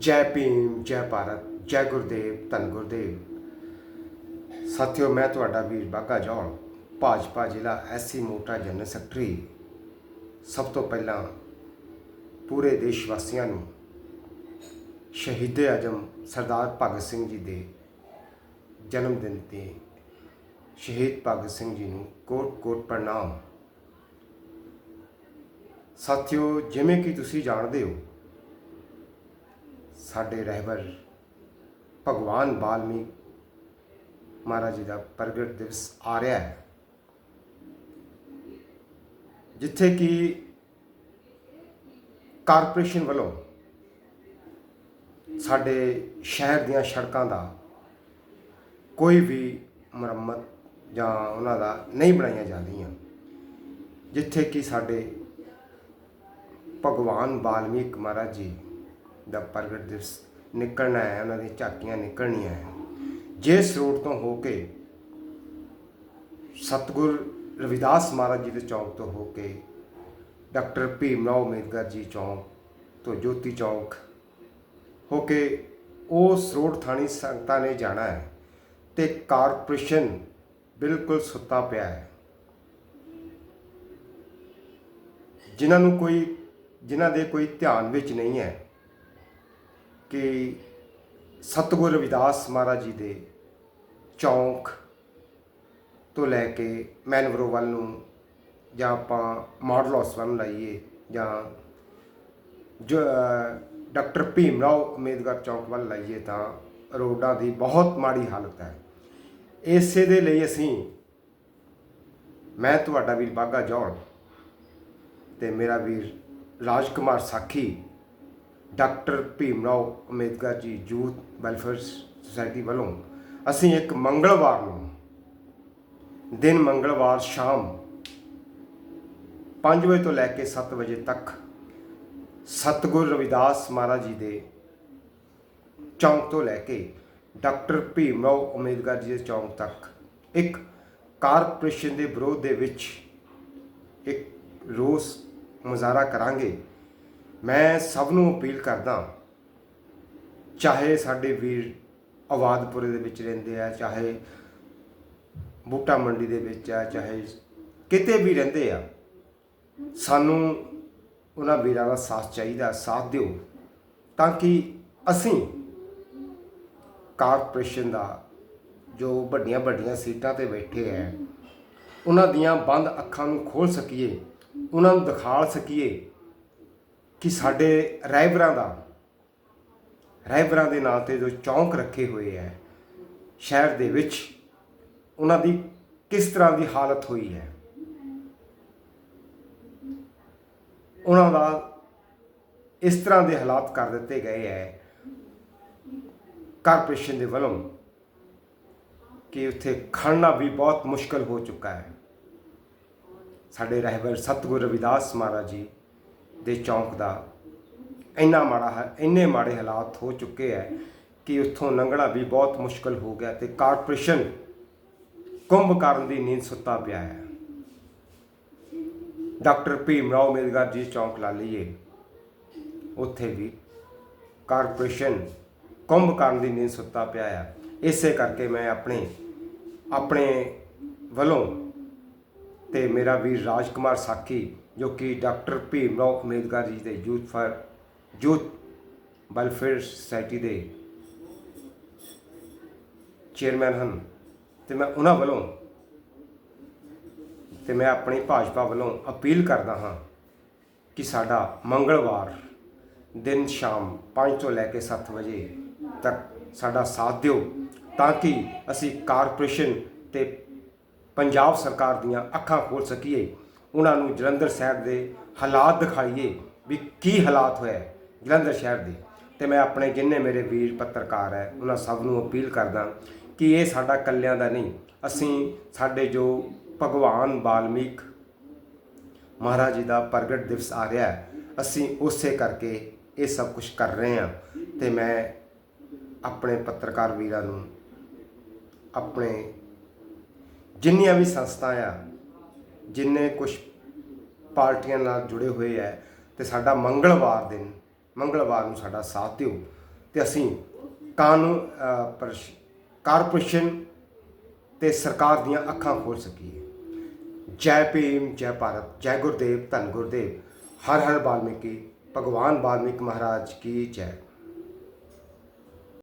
ਜੈ ਭੀਮ, ਜੈ ਭਾਰਤ, ਜੈ ਗੁਰਦੇਵ, ਧੰਨ ਗੁਰਦੇਵ। ਸਾਥਿਓ, ਮੈਂ ਤੁਹਾਡਾ ਵੀਰ ਬਾਗਾ ਜੌਲ ਭਾਜਪਾ ਜ਼ਿਲ੍ਹਾ ਐਸਸੀ ਮੋਟਾ ਜਨਰਲ ਸੈਕਟਰੀ। ਸਭ ਤੋਂ ਪਹਿਲਾਂ ਪੂਰੇ ਦੇਸ਼ ਵਾਸੀਆਂ ਨੂੰ ਸ਼ਹੀਦ ਆਜਮ ਸਰਦਾਰ ਭਗਤ ਸਿੰਘ ਜੀ ਦੇ ਜਨਮ ਦਿਨ ਤੇ ਸ਼ਹੀਦ ਭਗਤ ਸਿੰਘ ਜੀ ਨੂੰ ਕੋਟ ਕੋਟ ਪ੍ਰਣਾਮ। ਸਾਥਿਓ, ਜਿਵੇਂ ਕਿ ਤੁਸੀਂ ਜਾਣਦੇ ਹੋ ਸਾਡੇ ਰਹਿਬਰ ਭਗਵਾਨ ਬਾਲਮੀਕ ਮਹਾਰਾਜ ਜੀ ਦਾ ਪ੍ਰਗਟ ਦਿਵਸ ਆ ਰਿਹਾ ਹੈ। ਜਿੱਥੇ ਕਿ ਕਾਰਪੋਰੇਸ਼ਨ ਵੱਲੋਂ ਸਾਡੇ ਸ਼ਹਿਰ ਦੀਆਂ ਸੜਕਾਂ ਦਾ ਕੋਈ ਵੀ ਮੁਰੰਮਤ ਜਾਂ ਉਹਨਾਂ ਦਾ ਨਹੀਂ ਬਣਾਈਆਂ ਜਾਂਦੀਆਂ ਜਿੱਥੇ ਕਿ ਸਾਡੇ ਭਗਵਾਨ ਬਾਲਮੀਕ ਮਹਾਰਾਜ ਜੀ ਦਾ ਪ੍ਰਗਟ ਦਿਵਸ ਨਿਕਲਣਾ ਹੈ, ਉਹਨਾਂ ਦੀਆਂ ਝਾਕੀਆਂ ਨਿਕਲਣੀਆਂ ਹੈ। ਜਿਸ ਰੋਡ ਤੋਂ ਹੋ ਕੇ ਸਤਗੁਰ ਰਵਿਦਾਸ ਮਹਾਰਾਜ ਜੀ ਦੇ ਚੌਂਕ ਤੋਂ ਹੋ ਕੇ ਡਾਕਟਰ ਭੀਮ ਰਾਓ ਅੰਬੇਦਕਰ ਜੀ ਚੌਂਕ ਤੋਂ ਜੋਤੀ ਚੌਂਕ ਹੋ ਕੇ ਉਸ ਰੋਡ ਥਾਣੀ ਸੰਗਤਾਂ ਨੇ ਜਾਣਾ ਹੈ ਤੇ ਕਾਰਪੋਰੇਸ਼ਨ ਬਿਲਕੁਲ ਸੁੱਤਾ ਪਿਆ ਹੈ। ਜਿਨ੍ਹਾਂ ਨੂੰ ਕੋਈ, ਜਿਨ੍ਹਾਂ ਦੇ ਕੋਈ ਧਿਆਨ ਵਿੱਚ ਨਹੀਂ ਹੈ ਕਿ ਸਤਗੁਰ ਰਵਿਦਾਸ ਮਹਾਰਾਜ ਜੀ ਦੇ ਚੌਂਕ ਤੋਂ ਲੈ ਕੇ ਮੈਨਵਰੋ ਵੱਲ ਨੂੰ ਜਾਂ ਆਪਾਂ ਮਾਡਲ ਹਾਊਸ ਵੱਲ ਨੂੰ ਲਾਈਏ ਜਾਂ ਜੋ ਡਾਕਟਰ ਭੀਮ ਰਾਓ ਅੰਬੇਦਕਰ ਚੌਂਕ ਵੱਲ ਲਾਈਏ ਤਾਂ ਰੋਡਾਂ ਦੀ ਬਹੁਤ ਮਾੜੀ ਹਾਲਤ ਹੈ। ਇਸੇ ਦੇ ਲਈ ਅਸੀਂ ਮੈਂ, ਤੁਹਾਡਾ ਵੀਰ ਬਾਗਾ ਜੌੜ ਤੇ ਮੇਰਾ ਵੀਰ ਰਾਜਕੁਮਾਰ ਸਾਖੀ ਡਾਕਟਰ ਭੀਮ ਰਾਓ ਅੰਬੇਦਕਰ ਜੀ, ਯੂਥ ਵੈਲਫੇਅਰ ਸੁਸਾਇਟੀ ਵੱਲੋਂ ਅਸੀਂ ਇੱਕ ਮੰਗਲਵਾਰ ਨੂੰ, ਦਿਨ ਮੰਗਲਵਾਰ ਸ਼ਾਮ 5 ਵਜੇ ਤੋਂ ਲੈ ਕੇ 7 ਵਜੇ ਤੱਕ ਸਤਗੁਰ ਰਵਿਦਾਸ ਮਹਾਰਾਜ ਜੀ ਦੇ ਚੌਂਕ ਤੋਂ ਲੈ ਕੇ ਡਾਕਟਰ ਭੀਮ ਰਾਓ ਅੰਬੇਦਕਰ ਜੀ ਦੇ ਚੌਂਕ ਤੱਕ ਇੱਕ ਕਾਰਪੋਰੇਸ਼ਨ ਦੇ ਵਿਰੋਧ ਦੇ ਵਿੱਚ ਇੱਕ ਰੋਸ ਮੁਜ਼ਾਹਰਾ ਕਰਾਂਗੇ। ਮੈਂ ਸਭ ਨੂੰ ਅਪੀਲ ਕਰਦਾ ਚਾਹੇ ਸਾਡੇ ਵੀਰ ਆਵਾਦਪੁਰੇ ਦੇ ਵਿੱਚ ਰਹਿੰਦੇ ਆ, ਚਾਹੇ ਬੂਟਾ ਮੰਡੀ ਦੇ ਵਿੱਚ ਆ, ਚਾਹੇ ਕਿਤੇ ਵੀ ਰਹਿੰਦੇ ਆ, ਸਾਨੂੰ ਉਹਨਾਂ ਵੀਰਾਂ ਦਾ ਸਾਥ ਚਾਹੀਦਾ, ਸਾਥ ਦਿਓ, ਤਾਂ ਕਿ ਅਸੀਂ ਕਾਰਪੋਰੇਸ਼ਨ ਦਾ ਜੋ ਵੱਡੀਆਂ ਵੱਡੀਆਂ ਸੀਟਾਂ ਤੇ ਬੈਠੇ ਹੈ ਉਹਨਾਂ ਦੀਆਂ ਬੰਦ ਅੱਖਾਂ ਨੂੰ ਖੋਲ ਸਕੀਏ, ਉਹਨਾਂ ਨੂੰ ਦਿਖਾਲ ਸਕੀਏ ਕਿ ਸਾਡੇ ਰਾਈਬਰਾਂ ਦਾ ਰਾਈਬਰਾਂ ਦੇ ਨਾਂ ਤੇ ਜੋ ਚੌਂਕ ਰੱਖੇ ਹੋਏ ਹੈ, ਸ਼ਹਿਰ ਦੇ ਵਿੱਚ ਉਹਨਾਂ ਦੀ ਕਿਸ ਤਰ੍ਹਾਂ ਦੀ ਹਾਲਤ ਹੋਈ ਹੈ? ਉਹਨਾਂ ਦਾ ਇਸ ਤਰ੍ਹਾਂ ਦੇ ਹਾਲਾਤ ਕਰ ਦਿੱਤੇ ਗਏ ਹੈ, ਕਾਰਪੋਰੇਸ਼ਨ ਦੇ ਵੱਲੋਂ, ਕਿ ਉੱਥੇ ਖੜਨਾ ਵੀ ਬਹੁਤ ਮੁਸ਼ਕਲ ਹੋ ਚੁੱਕਾ ਹੈ। ਸਾਡੇ ਰਹਿਬਰ ਸਤਗੁਰ ਰਵਿਦਾਸ ਮਹਾਰਾਜ ਜੀ ਦੇ ਚੌਂਕ ਦਾ ਇੰਨਾ ਮਾੜਾ ਹੈ, ਇੰਨੇ ਮਾੜੇ ਹਾਲਾਤ ਹੋ ਚੁੱਕੇ ਹੈ ਕਿ ਉੱਥੋਂ ਲੰਘਣਾ ਵੀ ਬਹੁਤ ਮੁਸ਼ਕਲ ਹੋ ਗਿਆ ਤੇ ਕਾਰਪੋਰੇਸ਼ਨ ਕੁੰਭ ਕਰਨ ਦੀ ਨੀਂਦ ਸੁੱਤਾ ਪਿਆ ਹੈ। ਡਾਕਟਰ ਭੀਮ ਰਾਓ ਅੰਬੇਦਕਰ ਜੀ ਚੌਂਕ ਲਾ ਲਈਏ। ਉੱਥੇ ਵੀ ਕਾਰਪੋਰੇਸ਼ਨ ਕੁੰਭ ਕਰਨ ਦੀ ਨੀਂਦ ਸੁੱਤਾ ਪਿਆ ਹੈ। ਇਸੇ ਕਰਕੇ ਮੈਂ ਆਪਣੇ ਆਪਣੇ ਵੱਲੋਂ ਤੇ ਮੇਰਾ ਵੀਰ ਰਾਜਕੁਮਾਰ ਸਾਖੀ ਜੋ ਕਿ ਡਾਕਟਰ ਭੀਮ ਰਾਓ ਅੰਬੇਦਕਰ ਜੀ ਦੇ youth for youth welfare society ਦੇ ਚੇਅਰਮੈਨ ਹਨ ਤੇ ਮੈਂ ਉਹਨਾਂ ਵੱਲੋਂ ਤੇ ਮੈਂ ਆਪਣੀ ਭਾਜਪਾ ਵੱਲੋਂ ਅਪੀਲ ਕਰਦਾ ਹਾਂ ਕਿ ਸਾਡਾ ਮੰਗਲਵਾਰ ਦਿਨ ਸ਼ਾਮ 5 ਤੋਂ ਲੈ ਕੇ 7 ਵਜੇ ਤੱਕ ਸਾਡਾ ਸਾਥ ਦਿਓ ਤਾਂ ਕਿ ਅਸੀਂ ਕਾਰਪੋਰੇਸ਼ਨ ਤੇ ਪੰਜਾਬ ਸਰਕਾਰ ਦੀਆਂ ਅੱਖਾਂ ਖੋਲ ਸਕੀਏ। ਉਹਨਾਂ ਨੂੰ ਜਲੰਧਰ ਸ਼ਹਿਰ ਦੇ ਹਾਲਾਤ ਦਿਖਾਈਏ ਵੀ ਕੀ ਹਾਲਾਤ ਹੋਇਆ ਜਲੰਧਰ ਸ਼ਹਿਰ ਦੇ। ਤੇ ਮੈਂ ਆਪਣੇ ਜਿੰਨੇ ਮੇਰੇ ਵੀਰ ਪੱਤਰਕਾਰ ਹੈ, ਉਹਨਾਂ ਸਭ ਨੂੰ ਅਪੀਲ ਕਰਦਾ ਕਿ ਇਹ ਸਾਡਾ ਕੱਲਿਆਂ ਦਾ ਨਹੀਂ, ਅਸੀਂ ਸਾਡੇ ਜੋ ਭਗਵਾਨ ਵਾਲਮੀਕ ਮਹਾਰਾਜ ਜੀ ਦਾ ਪ੍ਰਗਟ ਦਿਵਸ ਆ ਰਿਹਾ ਹੈ, ਅਸੀਂ ਉਸੇ ਕਰਕੇ ਇਹ ਸਭ ਕੁਝ ਕਰ ਰਹੇ ਹਾਂ। ਤੇ ਮੈਂ ਆਪਣੇ ਪੱਤਰਕਾਰ ਵੀਰਾਂ ਨੂੰ, ਆਪਣੇ ਜਿੰਨੀਆਂ ਵੀ ਸੰਸਥਾ ਆ ਜਿੰਨੇ ਕੁਝ ਪਾਰਟੀਆਂ ਨਾਲ ਜੁੜੇ ਹੋਏ ਹੈ ਤੇ ਸਾਡਾ ਮੰਗਲਵਾਰ ਦਿਨ, ਮੰਗਲਵਾਰ ਨੂੰ ਸਾਡਾ ਸਾਥ ਦਿਓ। ਤੇ ਅਸੀਂ ਕਾਨੂੰਨ ਕਾਰਪੋਰੇਸ਼ਨ ਤੇ ਸਰਕਾਰ ਦੀਆਂ ਅੱਖਾਂ ਖੋਲ ਸਕੀਏ। ਜੈ ਭੀਮ, ਜੈ ਭਾਰਤ, ਜੈ ਗੁਰਦੇਵ, ਧੰਨ ਗੁਰਦੇਵ। ਹਰ ਹਰ ਵਾਲਮੀਕੀ, ਭਗਵਾਨ ਵਾਲਮੀਕ ਮਹਾਰਾਜ ਕੀ ਜੈ।